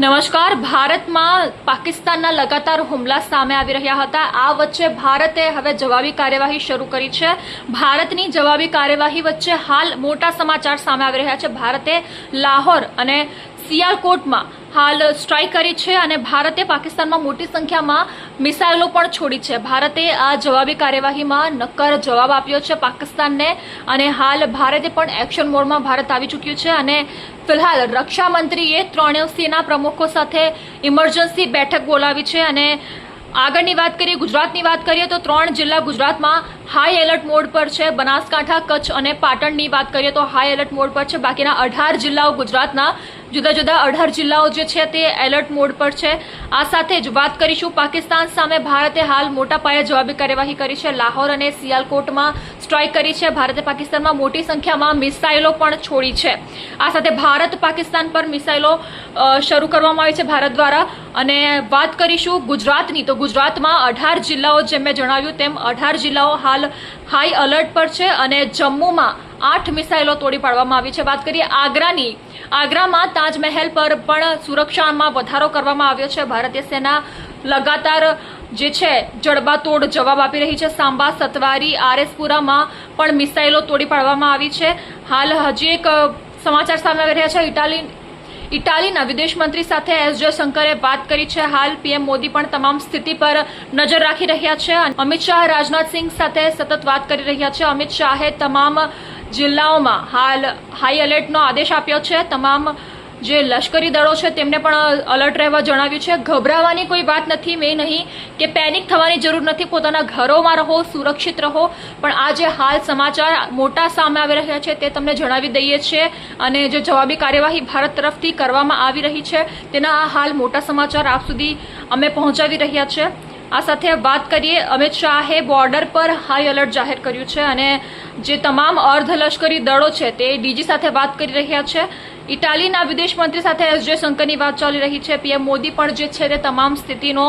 નમસ્કાર. ભારતમાં પાકિસ્તાનના લગાતાર હુમલા સામે આવી રહ્યા હતા. આ વચ્ચે ભારતે હવે જવાબી કાર્યવાહી શરૂ કરી છે. ભારતની જવાબી કાર્યવાહી વચ્ચે હાલ મોટા સમાચાર સામે આવી રહ્યા છે. ભારતે લાહોર અને સિયાલકોટમાં હાલ સ્ટ્રાઇક કરી છે અને ભારતે પાકિસ્તાનમાં મોટી સંખ્યામાં મિસાઇલો પણ છોડી છે. ભારતે આ જવાબી કાર્યવાહીમાં નક્કર જવાબ આપ્યો છે પાકિસ્તાનને અને હાલ ભારતે પણ એક્શન મોડમાં ભારત આવી ચૂક્યું છે અને ફિલહાલ રક્ષામંત્રીએ ત્રણેય સેના પ્રમુખો સાથે ઇમરજન્સી બેઠક બોલાવી છે. અને આગળની વાત કરીએ, ગુજરાતની વાત કરીએ તો ત્રણ જિલ્લા ગુજરાતમાં હાઈ એલર્ટ મોડ પર છે. બનાસકાંઠા, કચ્છ અને પાટણની વાત કરીએ તો હાઈ એલર્ટ મોડ પર છે. બાકીના અઢાર જિલ્લાઓ ગુજરાતના જુદા જુદા અઢાર જિલ્લાઓ જે છે તે એલર્ટ મોડ પર છે. આ સાથે જ વાત કરીશું પાકિસ્તાન સામે ભારતે હાલ મોટા પાયે જવાબી કાર્યવાહી કરી છે. લાહોર અને સિયાલકોટમાં સ્ટ્રાઇક કરી છે. ભારતે પાકિસ્તાનમાં મોટી સંખ્યામાં મિસાઇલો પણ છોડી છે. આ સાથે ભારત પાકિસ્તાન પર મિસાઇલો શરૂ કરવામાં આવી છે ભારત દ્વારા. અને વાત કરીશું ગુજરાતની. તો ગુજરાતમાં અઢાર જિલ્લાઓ જેમ મેં જણાવ્યું તેમ અઢાર જિલ્લાઓ હાલ હાઈ અલર્ટ પર છે અને જમ્મુમાં આઠ મિસાઇલો તોડી પાડવામાં આવી છે. વાત કરીએ આગ્રાની. આગ્રામાં તાજમહેલ પર પણ સુરક્ષામાં વધારો કરવામાં આવ્યો છે. ભારતીય સેના લગાતાર જે છે, જડબાતોડ જવાબ આપી રહી છે. સાંબા, સતવારી આરએસપુરામાં પણ મિસાઇલો તોડી પાડવામાં આવી છે. હાલ હજી એક સમાચાર સામે આવી રહ્યા છે. ઇટાલી ઇટાલીના વિદેશ મંત્રી સાથે એસ જયશંકરે વાત કરી છે. હાલ પીએમ મોદી પણ તમામ સ્થિતિ પર નજર રાખી રહ્યા છે. અમિત શાહ રાજનાથસિંહ સાથે સતત વાત કરી રહ્યા છે. અમિત શાહે તમામ જિલ્લાઓમાં હાલ હાઈ એલર્ટનો આદેશ આપ્યો છે. તમામ જે લશ્કરી દળો છે, તેમને પણ અલર્ટ રહેવા જણાવ્યું છે. ગભરાવાની કોઈ વાત નથી, મેં નહીં કે પેનિક થવાની જરૂર નથી. પોતાના ઘરોમાં રહો, સુરક્ષિત રહો. પણ આ જે હાલ સમાચાર મોટા સામે આવી રહ્યા છે, તે તમને જણાવી દઈએ છીએ અને જે જવાબી કાર્યવાહી ભારત તરફથી કરવામાં આવી રહી છે, તેના આ હાલ મોટા સમાચાર આપ સુધી અમે પહોંચાવી રહ્યા છે. આ સાથે વાત કરીએ, અમિત શાહે બોર્ડર પર હાઈ એલર્ટ જાહેર કર્યું છે અને જે તમામ અર્ધલશ્કરી દળો છે, તે ડીજી સાથે વાત કરી રહ્યા છે. ઇટાલીના વિદેશ મંત્રી સાથે એસ જયશંકરની વાત ચાલી રહી છે. પીએમ મોદી પણ જે છે તે તમામ સ્થિતિનો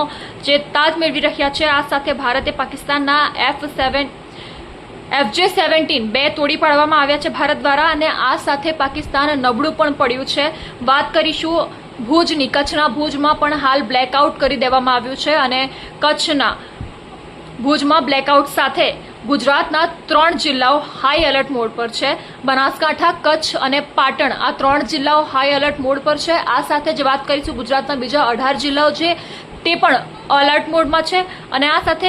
જે તાજ મેળવી રહ્યા છે. આ સાથે ભારતે પાકિસ્તાનના એફ સેવન એફજે સેવન્ટીન બે તોડી પાડવામાં આવ્યા છે ભારત દ્વારા અને આ સાથે પાકિસ્તાન નબળું પણ પડ્યું છે. વાત કરીશું ભુજની. કચ્છના ભુજમાં પણ હાલ બ્લેકઆઉટ કરી દેવામાં આવ્યું છે અને કચ્છના ભુજમાં બ્લેકઆઉટ સાથે ગુજરાતના ત્રણ જિલ્લાઓ હાઈ એલર્ટ મોડ પર છે. બનાસકાંઠા, કચ્છ અને પાટણ આ ત્રણ જિલ્લાઓ હાઈ એલર્ટ મોડ પર છે. આ સાથે જ વાત કરીશું ગુજરાતના બીજા અઢાર જિલ્લાઓ છે તે પણ અલર્ટ મોડમાં છે. અને આ સાથે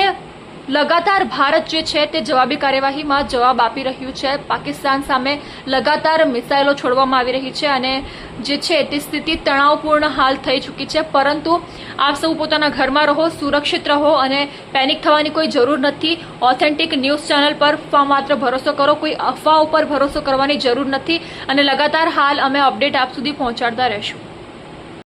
લગાતાર ભારત જે છે તે જવાબી કાર્યવાહીમાં જવાબ આપી રહ્યું છે. પાકિસ્તાન સામે લગાતાર મિસાઇલો છોડવામાં આવી રહી છે અને જે છે તે સ્થિતિ તણાવપૂર્ણ હાલ થઈ ચૂકી છે. પરંતુ આપ સૌ પોતાના ઘરમાં રહો, સુરક્ષિત રહો અને પેનિક થવાની કોઈ જરૂર નથી. ઓથેન્ટિક ન્યૂઝ ચેનલ પર માત્ર ભરોસો કરો, કોઈ અફવા ઉપર ભરોસો કરવાની જરૂર નથી અને લગાતાર હાલ અમે અપડેટ આપ સુધી પહોંચાડતા રહીશું.